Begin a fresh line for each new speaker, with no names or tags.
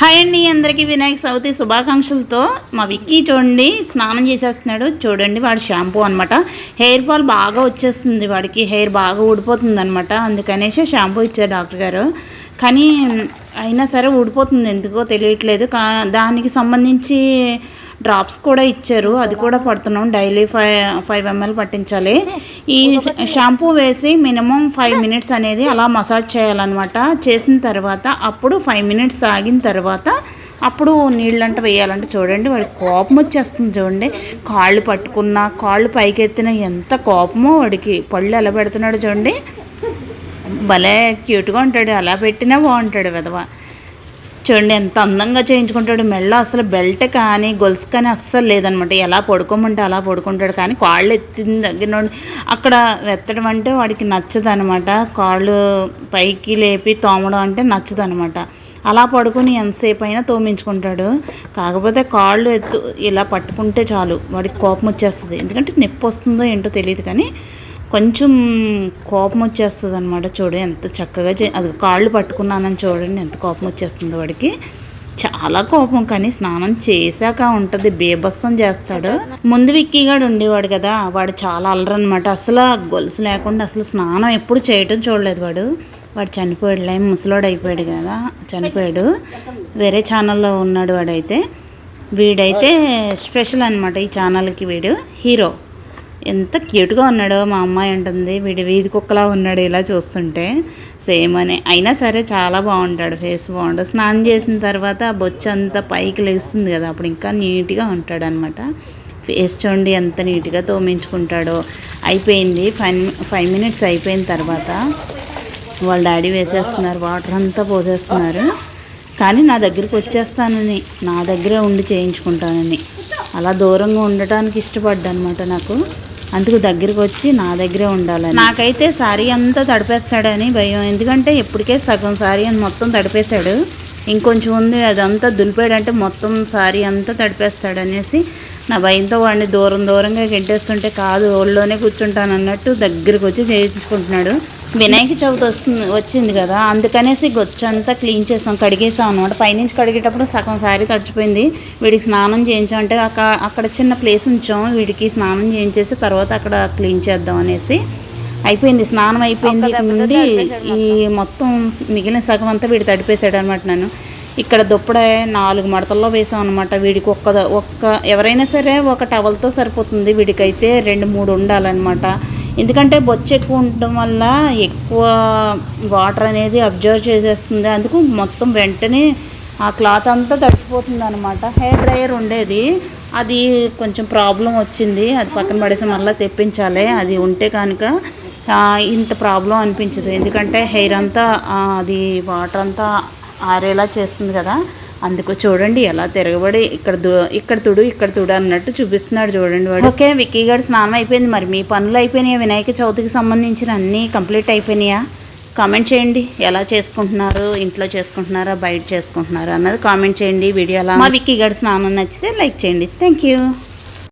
Hi అండి అందరికీ వినాయక చవితి శుభాకాంక్షలతో మా విక్కీ చూడండి స్నానం చేసేస్తున్నాడు. చూడండి వాడి షాంపూ అనమాట హెయిర్ ఫాల్ బాగా వచ్చేస్తుంది వాడికి. హెయిర్ బాగా ఊడిపోతుంది అనమాట అందుకనేసి షాంపూ ఇచ్చారు డాక్టర్ గారు. కానీ అయినా సరే ఊడిపోతుంది. ఎందుకో తెలియట్లేదు. కా దానికి సంబంధించి డ్రాప్స్ కూడా ఇచ్చారు. అది కూడా పడుతున్నాం. డైలీ ఫైవ్ ఫైవ్ ఎంఎల్ పట్టించాలి. ఈ షాంపూ వేసి మినిమం ఫైవ్ మినిట్స్ అనేది అలా మసాజ్ చేయాలన్నమాట. చేసిన తర్వాత అప్పుడు ఫైవ్ మినిట్స్ ఆగిన తర్వాత అప్పుడు నీళ్ళంట వేయాలంటే చూడండి వాడికి కోపం వచ్చేస్తుంది చూడండి. కాళ్ళు పట్టుకున్నా కాళ్ళు పైకెత్తిన ఎంత కోపమో వాడికి. పళ్ళు ఎలా పెడుతున్నాడు చూడండి. భలే క్యూట్గా ఉంటాడు అలా పెట్టినా బాగుంటాడు విధవ. చూడండి ఎంత అందంగా చేయించుకుంటాడు. మెళ్ళ అసలు బెల్ట్ కానీ గొలుసు కానీ అస్సలు లేదనమాట. ఎలా పడుకోమంటే అలా పడుకుంటాడు. కానీ కాళ్ళు ఎత్తిన దగ్గర నుండి అక్కడ ఎత్తడం అంటే వాడికి నచ్చదు అనమాట కాళ్ళు పైకి లేపి తోమడం అంటే నచ్చదు అనమాట అలా పడుకుని ఎంతసేపు అయినా తోమించుకుంటాడు. కాకపోతే కాళ్ళు ఎత్తు ఇలా పట్టుకుంటే చాలు. వాడికి కోపం వచ్చేస్తుంది. ఎందుకంటే నొప్పి వస్తుందో ఏంటో తెలియదు కానీ కొంచెం కోపం వచ్చేస్తుంది అనమాట చూడు ఎంత చక్కగా చే అది కాళ్ళు పట్టుకున్నానని చూడండి ఎంత కోపం వచ్చేస్తుంది వాడికి. చాలా కోపం కానీ స్నానం చేశాక ఉంటుంది బీభత్సం చేస్తాడు. ముందు విక్కీగాడు ఉండేవాడు కదా వాడు చాలా అల్లరనమాట అసలు గొలుసు లేకుండా అసలు స్నానం ఎప్పుడు చేయటం చూడలేదు వాడు. వాడు చనిపోయాడులే ముసలోడు అయిపోయాడు కదా చనిపోయాడు. వేరే ఛానల్లో ఉన్నాడు వాడైతే. వీడైతే స్పెషల్ అనమాట ఈ ఛానల్కి వీడు హీరో. ఎంత క్యూట్గా ఉన్నాడో మా అమ్మాయి అంటుంది. వీడి వీధి కుక్కలా ఉన్నాడు ఇలా చూస్తుంటే. సేమ్ అని. అయినా సరే చాలా బాగుంటాడు. ఫేస్ బాగుంటుంది స్నానం చేసిన తర్వాత ఆ బొచ్చు అంతా పైకి లేస్తుంది కదా. అప్పుడు ఇంకా నీట్గా ఉంటాడు అనమాట ఫేస్ చూడండి ఎంత నీట్గా తోమించుకుంటాడో. అయిపోయింది. ఫైవ్ ఫైవ్ మినిట్స్ అయిపోయిన తర్వాత వాళ్ళ డాడీ వేసేస్తున్నారు. వాటర్ అంతా పోసేస్తున్నారు. కానీ నా దగ్గరికి వచ్చేస్తానని. నా దగ్గరే ఉండి చేయించుకుంటానని. అలా దూరంగా ఉండటానికి ఇష్టపడ్డా అనమాట నాకు. అందుకు దగ్గరికి వచ్చి నా దగ్గరే ఉండాలని. నాకైతే సారీ అంతా తడిపేస్తాడని భయం. ఎందుకంటే ఇప్పటికే సగం సారీ అని మొత్తం తడిపేశాడు. ఇంకొంచెం ఉంది అదంతా దులిపాడంటే మొత్తం సారీ అంతా తడిపేస్తాడనేసి నా భయంతో వాడిని దూరం దూరంగా గెంటేస్తుంటే కాదు ఒళ్ళోనే కూర్చుంటాను అన్నట్టు దగ్గరికి వచ్చి చేయించుకుంటున్నాడు. వినాయక చవితి వస్తుంది వచ్చింది కదా అందుకనేసి గొచ్చంతా క్లీన్ చేసాం కడిగేసాం అనమాట పైనుంచి కడిగేటప్పుడు సగం సారీ తడిచిపోయింది. వీడికి స్నానం చేయించాం అంటే అక్కడ అక్కడ చిన్న ప్లేస్ ఉంచాం. వీడికి స్నానం చేయించేసి తర్వాత అక్కడ క్లీన్ చేద్దాం అనేసి అయిపోయింది. స్నానం అయిపోయింది నుండి ఈ మొత్తం. మిగిలిన సగం అంతా వీడు తడిపేశాడు అనమాట నన్ను. ఇక్కడ దుప్పడ నాలుగు మడతల్లో వేసాం అనమాట వీడికి ఒక్క ఒక్క ఎవరైనా సరే ఒక టవల్తో సరిపోతుంది. వీడికైతే రెండు మూడు ఉండాలన్నమాట. ఎందుకంటే బొచ్చు ఎక్కువ ఉండటం వల్ల ఎక్కువ వాటర్ అనేది అబ్జర్వ్ చేసేస్తుంది. అందుకు మొత్తం వెంటనే ఆ క్లాత్ అంతా తడిచిపోతుంది అనమాట హెయిర్ డ్రైయర్ ఉండేది. అది కొంచెం ప్రాబ్లం వచ్చింది. అది పక్కన పడేసి మళ్ళీ తెప్పించాలి. అది ఉంటే కనుక ఇంత ప్రాబ్లం అనిపించదు. ఎందుకంటే హెయిర్ అంతా అది వాటర్ అంతా ఆరేలా చేస్తుంది కదా. అందుకు చూడండి ఎలా తిరగబడి ఇక్కడ ఇక్కడ తుడు ఇక్కడ తుడు అన్నట్టు చూపిస్తున్నాడు చూడండి వాడు. ఓకే విక్కీ గారు స్నానం అయిపోయింది. మరి మీ పనులు అయిపోయినాయా? వినాయక చవితికి సంబంధించిన అన్నీ కంప్లీట్ అయిపోయినాయా? కామెంట్ చేయండి. ఎలా చేసుకుంటున్నారు? ఇంట్లో చేసుకుంటున్నారా? బయట చేసుకుంటున్నారా? అన్నది కామెంట్ చేయండి. వీడియో మా విక్కీ గారు స్నానం నచ్చితే లైక్ చేయండి. Thank you.